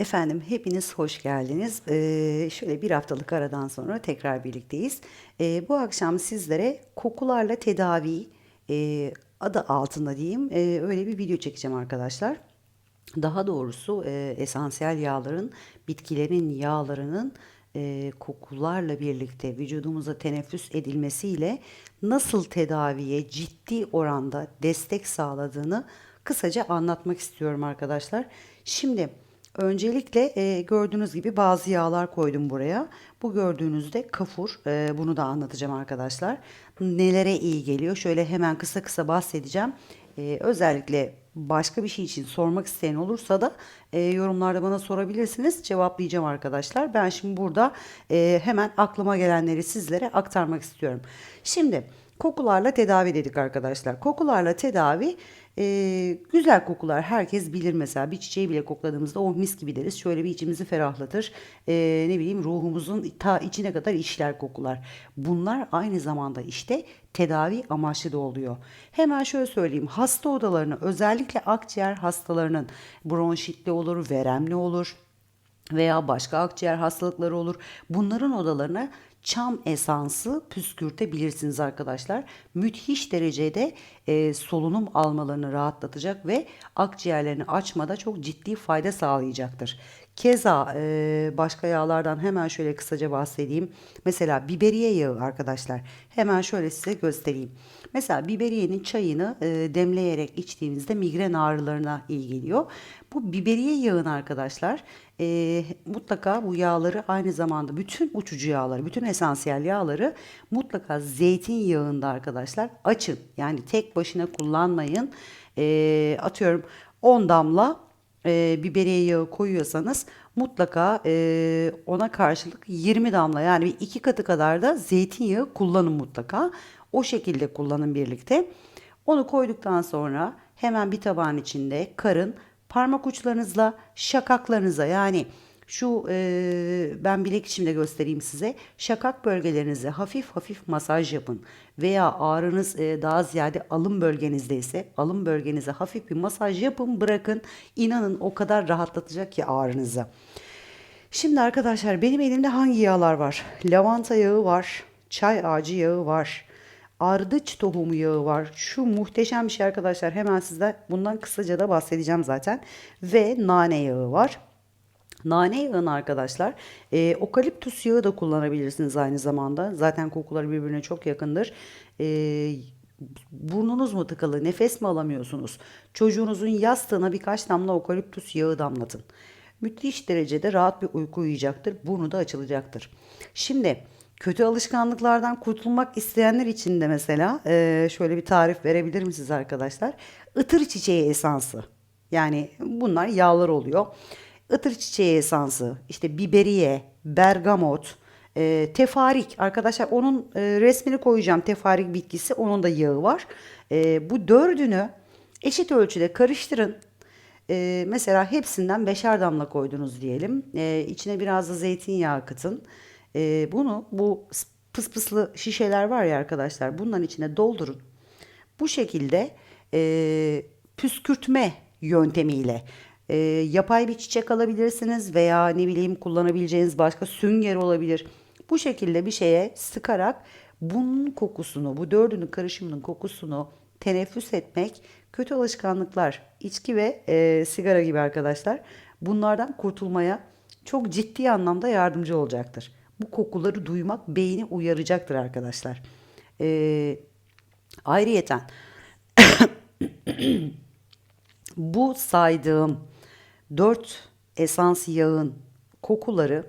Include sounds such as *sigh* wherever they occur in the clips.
Efendim hepiniz hoş geldiniz. Ee, şöyle bir haftalık aradan sonra tekrar birlikteyiz. Ee, bu akşam sizlere kokularla tedavi e, adı altında diyeyim e, öyle bir video çekeceğim arkadaşlar. Daha doğrusu e, esansiyel yağların, bitkilerin yağlarının e, kokularla birlikte vücudumuza teneffüs edilmesiyle nasıl tedaviye ciddi oranda destek sağladığını kısaca anlatmak istiyorum arkadaşlar. Şimdi öncelikle e, gördüğünüz gibi bazı yağlar koydum buraya. Bu gördüğünüzde kafur. E, bunu da anlatacağım arkadaşlar. Nelere iyi geliyor? Şöyle hemen kısa kısa bahsedeceğim. E, özellikle başka bir şey için sormak isteyen olursa da e, yorumlarda bana sorabilirsiniz. Cevaplayacağım arkadaşlar. Ben şimdi burada e, hemen aklıma gelenleri sizlere aktarmak istiyorum. Şimdi kokularla tedavi dedik arkadaşlar. Kokularla tedavi e, güzel kokular herkes bilir mesela bir çiçeği bile kokladığımızda oh mis gibi deriz. Şöyle bir içimizi ferahlatır. E, ne bileyim ruhumuzun ta içine kadar işler kokular. Bunlar aynı zamanda işte tedavi amaçlı da oluyor. Hemen şöyle söyleyeyim. Hasta odalarını özellikle akciğer hastalarının bronşitli olur, veremli olur veya başka akciğer hastalıkları olur. Bunların odalarına çam esansı püskürtebilirsiniz arkadaşlar. Müthiş derecede e, solunum almalarını rahatlatacak ve akciğerlerini açmada çok ciddi fayda sağlayacaktır. Keza e, başka yağlardan hemen şöyle kısaca bahsedeyim. Mesela biberiye yağı arkadaşlar. Hemen şöyle size göstereyim. Mesela biberiyenin çayını e, demleyerek içtiğimizde migren ağrılarına iyi geliyor. Bu biberiye yağın arkadaşlar e, mutlaka bu yağları aynı zamanda bütün uçucu yağları, bütün esansiyel yağları mutlaka zeytinyağında arkadaşlar açın. Yani tek başına kullanmayın. E, atıyorum 10 damla e, biberiye yağı koyuyorsanız mutlaka e, ona karşılık 20 damla yani bir iki katı kadar da zeytinyağı kullanın mutlaka. O şekilde kullanın birlikte. Onu koyduktan sonra hemen bir tabağın içinde karın parmak uçlarınızla şakaklarınıza yani şu e, ben bilek içimde göstereyim size. Şakak bölgelerinize hafif hafif masaj yapın. Veya ağrınız e, daha ziyade alın bölgenizde ise alın bölgenize hafif bir masaj yapın bırakın. İnanın o kadar rahatlatacak ki ağrınızı. Şimdi arkadaşlar benim elimde hangi yağlar var? Lavanta yağı var. Çay ağacı yağı var. Ardıç tohumu yağı var. Şu muhteşem bir şey arkadaşlar. Hemen size bundan kısaca da bahsedeceğim zaten. Ve nane yağı var. Nane yağını arkadaşlar e, okaliptüs yağı da kullanabilirsiniz aynı zamanda. Zaten kokuları birbirine çok yakındır. E, burnunuz mu tıkalı, nefes mi alamıyorsunuz? Çocuğunuzun yastığına birkaç damla okaliptüs yağı damlatın. Müthiş derecede rahat bir uyku uyuyacaktır. Burnu da açılacaktır. Şimdi kötü alışkanlıklardan kurtulmak isteyenler için de mesela e, şöyle bir tarif verebilir misiniz arkadaşlar? Itır çiçeği esansı. Yani bunlar yağlar oluyor. Itır çiçeği esansı, işte biberiye, bergamot, e, tefarik. Arkadaşlar onun e, resmini koyacağım. Tefarik bitkisi, onun da yağı var. E, bu dördünü eşit ölçüde karıştırın. E, mesela hepsinden beşer damla koydunuz diyelim. E, içine biraz da zeytinyağı katın. E, bunu bu pıspıslı şişeler var ya arkadaşlar. Bunların içine doldurun. Bu şekilde e, püskürtme yöntemiyle e, yapay bir çiçek alabilirsiniz veya ne bileyim kullanabileceğiniz başka sünger olabilir. Bu şekilde bir şeye sıkarak bunun kokusunu, bu dördünün karışımının kokusunu teneffüs etmek kötü alışkanlıklar, içki ve e, sigara gibi arkadaşlar bunlardan kurtulmaya çok ciddi anlamda yardımcı olacaktır. Bu kokuları duymak beyni uyaracaktır arkadaşlar. E, ayrıyeten *coughs* bu saydığım dört esans yağın kokuları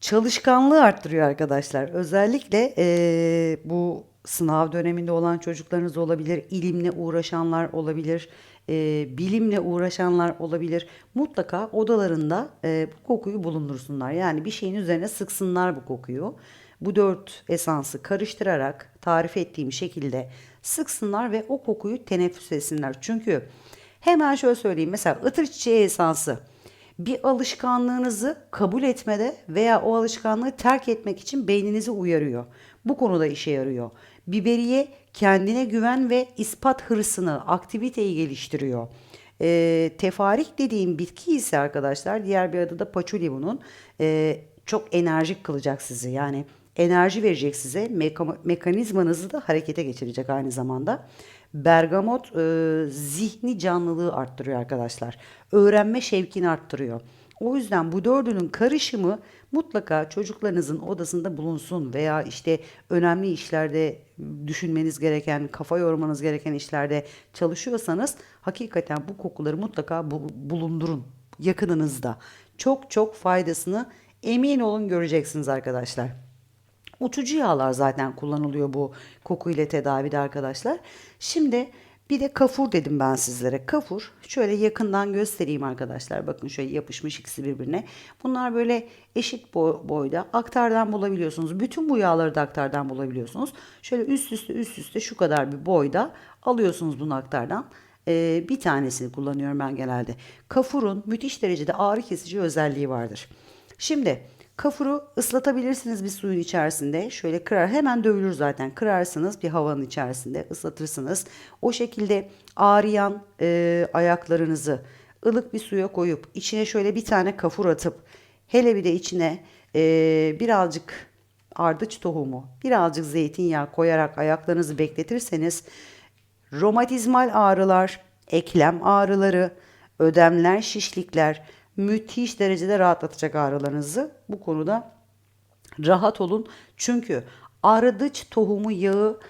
çalışkanlığı arttırıyor arkadaşlar. Özellikle e, bu sınav döneminde olan çocuklarınız olabilir, ilimle uğraşanlar olabilir, e, bilimle uğraşanlar olabilir. Mutlaka odalarında e, bu kokuyu bulundursunlar. Yani bir şeyin üzerine sıksınlar bu kokuyu. Bu dört esansı karıştırarak tarif ettiğim şekilde sıksınlar ve o kokuyu teneffüs etsinler. Çünkü hemen şöyle söyleyeyim mesela ıtır çiçeği esansı bir alışkanlığınızı kabul etmede veya o alışkanlığı terk etmek için beyninizi uyarıyor. Bu konuda işe yarıyor. Biberiye kendine güven ve ispat hırsını, aktiviteyi geliştiriyor. E, tefarik dediğim bitki ise arkadaşlar diğer bir adı da paçuli bunun. E, çok enerjik kılacak sizi. Yani enerji verecek size. Meka- mekanizmanızı da harekete geçirecek aynı zamanda. Bergamot e, zihni canlılığı arttırıyor arkadaşlar. Öğrenme şevkini arttırıyor. O yüzden bu dördünün karışımı mutlaka çocuklarınızın odasında bulunsun veya işte önemli işlerde düşünmeniz gereken, kafa yormanız gereken işlerde çalışıyorsanız hakikaten bu kokuları mutlaka bu- bulundurun yakınınızda. Çok çok faydasını emin olun göreceksiniz arkadaşlar. Uçucu yağlar zaten kullanılıyor bu koku ile tedavide arkadaşlar. Şimdi bir de kafur dedim ben sizlere. Kafur şöyle yakından göstereyim arkadaşlar. Bakın şöyle yapışmış ikisi birbirine. Bunlar böyle eşit boy- boyda aktardan bulabiliyorsunuz. Bütün bu yağları da aktardan bulabiliyorsunuz. Şöyle üst üste üst üste şu kadar bir boyda alıyorsunuz bunu aktardan. Ee, bir tanesini kullanıyorum ben genelde. Kafurun müthiş derecede ağrı kesici özelliği vardır. Şimdi kafuru ıslatabilirsiniz bir suyun içerisinde. Şöyle kırar hemen dövülür zaten. Kırarsınız bir havanın içerisinde ıslatırsınız. O şekilde ağrıyan e, ayaklarınızı ılık bir suya koyup içine şöyle bir tane kafur atıp hele bir de içine e, birazcık ardıç tohumu, birazcık zeytinyağı koyarak ayaklarınızı bekletirseniz romatizmal ağrılar, eklem ağrıları, ödemler, şişlikler müthiş derecede rahatlatacak ağrılarınızı. Bu konuda rahat olun. Çünkü ardıç tohumu yağı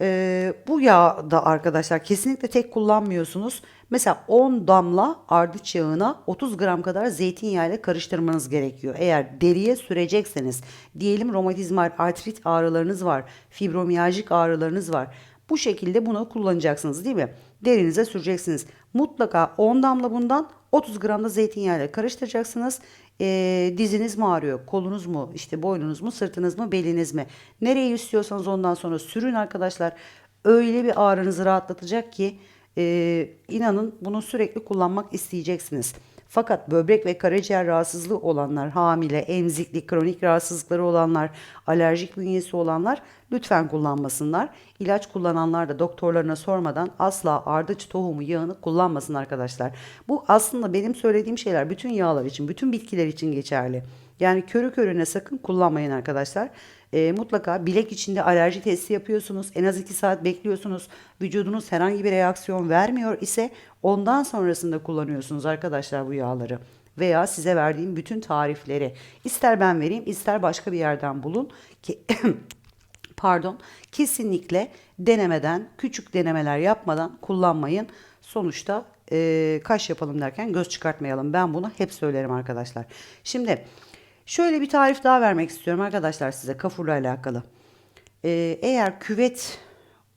e, bu yağ da arkadaşlar kesinlikle tek kullanmıyorsunuz. Mesela 10 damla ardıç yağına 30 gram kadar zeytinyağı ile karıştırmanız gerekiyor. Eğer deriye sürecekseniz diyelim romatizmal artrit ağrılarınız var, fibromiyajik ağrılarınız var. Bu şekilde bunu kullanacaksınız değil mi? Derinize süreceksiniz. Mutlaka 10 damla bundan 30 gram da zeytinyağı ile karıştıracaksınız. Ee, diziniz mi ağrıyor? Kolunuz mu? işte boynunuz mu? Sırtınız mı? Beliniz mi? Nereyi istiyorsanız ondan sonra sürün arkadaşlar. Öyle bir ağrınızı rahatlatacak ki e, inanın bunu sürekli kullanmak isteyeceksiniz. Fakat böbrek ve karaciğer rahatsızlığı olanlar, hamile, emzikli, kronik rahatsızlıkları olanlar, alerjik bünyesi olanlar lütfen kullanmasınlar. İlaç kullananlar da doktorlarına sormadan asla ardıç tohumu yağını kullanmasın arkadaşlar. Bu aslında benim söylediğim şeyler bütün yağlar için, bütün bitkiler için geçerli. Yani körü körüne sakın kullanmayın arkadaşlar. E, mutlaka bilek içinde alerji testi yapıyorsunuz. En az 2 saat bekliyorsunuz. Vücudunuz herhangi bir reaksiyon vermiyor ise ondan sonrasında kullanıyorsunuz arkadaşlar bu yağları. Veya size verdiğim bütün tarifleri ister ben vereyim ister başka bir yerden bulun ki *clears throat* pardon kesinlikle denemeden küçük denemeler yapmadan kullanmayın. Sonuçta e, kaş yapalım derken göz çıkartmayalım. Ben bunu hep söylerim arkadaşlar. Şimdi şöyle bir tarif daha vermek istiyorum arkadaşlar size kafurla alakalı. E, eğer küvet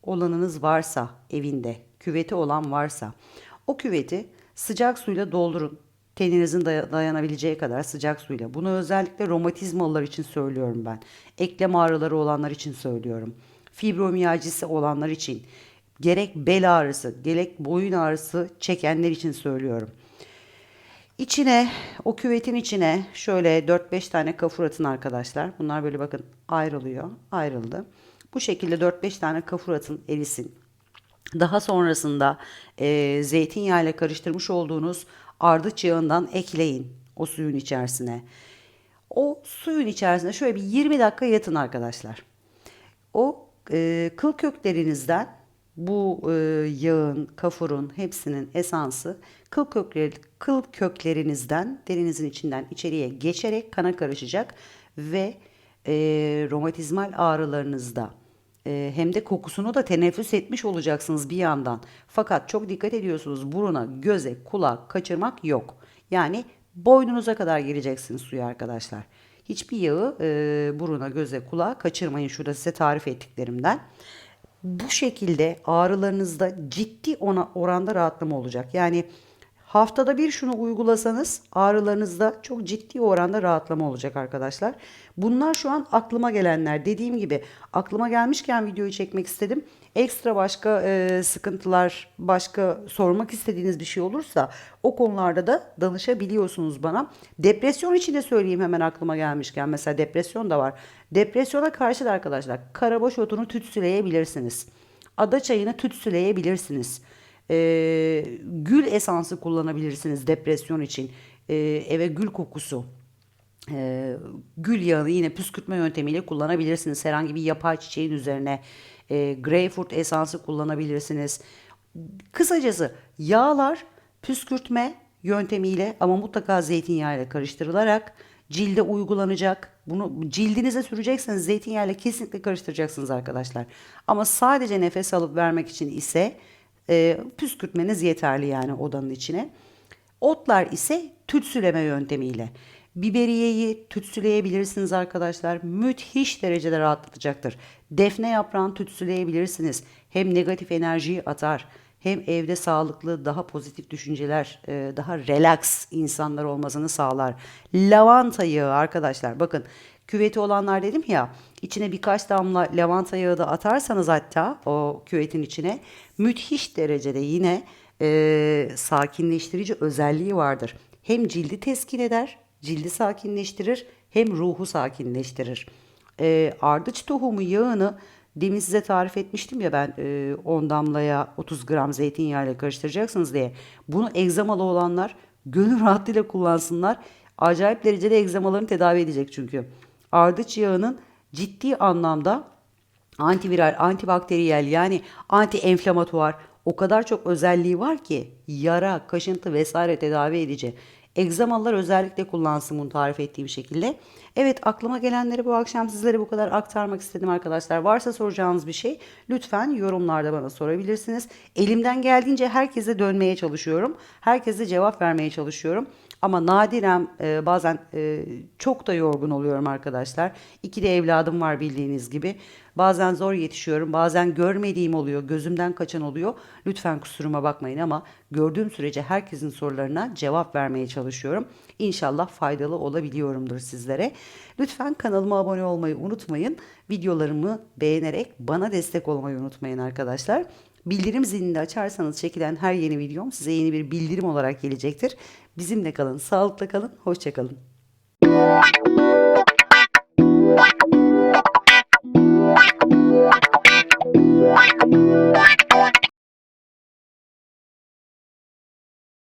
olanınız varsa evinde küveti olan varsa o küveti sıcak suyla doldurun. Teninizin daya- dayanabileceği kadar sıcak suyla. Bunu özellikle romatizmalılar için söylüyorum ben. Eklem ağrıları olanlar için söylüyorum. Fibromiyajisi olanlar için. Gerek bel ağrısı, gerek boyun ağrısı çekenler için söylüyorum. İçine, o küvetin içine şöyle 4-5 tane kafur atın arkadaşlar. Bunlar böyle bakın ayrılıyor. Ayrıldı. Bu şekilde 4-5 tane kafur atın erisin. Daha sonrasında e, zeytinyağı ile karıştırmış olduğunuz ardıç yağından ekleyin o suyun içerisine. O suyun içerisinde şöyle bir 20 dakika yatın arkadaşlar. O e, kıl köklerinizden bu e, yağın, kafurun hepsinin esansı kıl, kökleri, kıl köklerinizden derinizin içinden içeriye geçerek kana karışacak ve e, romatizmal ağrılarınızda e, hem de kokusunu da teneffüs etmiş olacaksınız bir yandan. Fakat çok dikkat ediyorsunuz buruna, göze, kulağa kaçırmak yok. Yani boynunuza kadar gireceksiniz suya arkadaşlar. Hiçbir yağı e, buruna, göze, kulağa kaçırmayın. Şurada size tarif ettiklerimden. Bu şekilde ağrılarınızda ciddi ona oranda rahatlama olacak. Yani haftada bir şunu uygulasanız ağrılarınızda çok ciddi oranda rahatlama olacak arkadaşlar. Bunlar şu an aklıma gelenler. Dediğim gibi aklıma gelmişken videoyu çekmek istedim. Ekstra başka e, sıkıntılar, başka sormak istediğiniz bir şey olursa o konularda da danışabiliyorsunuz bana. Depresyon için de söyleyeyim hemen aklıma gelmişken. Mesela depresyon da var. Depresyona karşı da arkadaşlar karabaş otunu tütsüleyebilirsiniz. Ada çayını tütsüleyebilirsiniz. Ee, gül esansı kullanabilirsiniz depresyon için. Ee, eve gül kokusu e, gül yağını yine püskürtme yöntemiyle kullanabilirsiniz. Herhangi bir yapay çiçeğin üzerine e, greyfurt esansı kullanabilirsiniz. Kısacası yağlar püskürtme yöntemiyle ama mutlaka zeytinyağıyla karıştırılarak cilde uygulanacak. Bunu cildinize sürecekseniz zeytinyağıyla kesinlikle karıştıracaksınız arkadaşlar. Ama sadece nefes alıp vermek için ise e, püskürtmeniz yeterli yani odanın içine. Otlar ise tütsüleme yöntemiyle. Biberiyeyi tütsüleyebilirsiniz arkadaşlar. Müthiş derecede rahatlatacaktır. Defne yaprağını tütsüleyebilirsiniz. Hem negatif enerjiyi atar hem evde sağlıklı, daha pozitif düşünceler, e, daha relax insanlar olmasını sağlar. Lavanta yağı arkadaşlar bakın küveti olanlar dedim ya içine birkaç damla lavanta yağı da atarsanız hatta o küvetin içine müthiş derecede yine e, sakinleştirici özelliği vardır. Hem cildi teskin eder, cildi sakinleştirir hem ruhu sakinleştirir. E, ardıç tohumu yağını demin size tarif etmiştim ya ben e, 10 damlaya 30 gram zeytinyağı ile karıştıracaksınız diye. Bunu egzamalı olanlar gönül rahatlığıyla kullansınlar. Acayip derecede egzamalarını tedavi edecek çünkü. Ardıç yağının ciddi anlamda antiviral, antibakteriyel yani anti enflamatuar o kadar çok özelliği var ki yara, kaşıntı vesaire tedavi edici. Egzamalılar özellikle kullansın bunu tarif ettiğim şekilde. Evet aklıma gelenleri bu akşam sizlere bu kadar aktarmak istedim arkadaşlar. Varsa soracağınız bir şey lütfen yorumlarda bana sorabilirsiniz. Elimden geldiğince herkese dönmeye çalışıyorum. Herkese cevap vermeye çalışıyorum. Ama nadiren e, bazen e, çok da yorgun oluyorum arkadaşlar. İki de evladım var bildiğiniz gibi. Bazen zor yetişiyorum. Bazen görmediğim oluyor. Gözümden kaçan oluyor. Lütfen kusuruma bakmayın ama gördüğüm sürece herkesin sorularına cevap vermeye çalışıyorum. İnşallah faydalı olabiliyorumdur sizlere. Lütfen kanalıma abone olmayı unutmayın. Videolarımı beğenerek bana destek olmayı unutmayın arkadaşlar. Bildirim zilini de açarsanız çekilen her yeni videom size yeni bir bildirim olarak gelecektir. Bizimle kalın, sağlıkla kalın, hoşçakalın. What?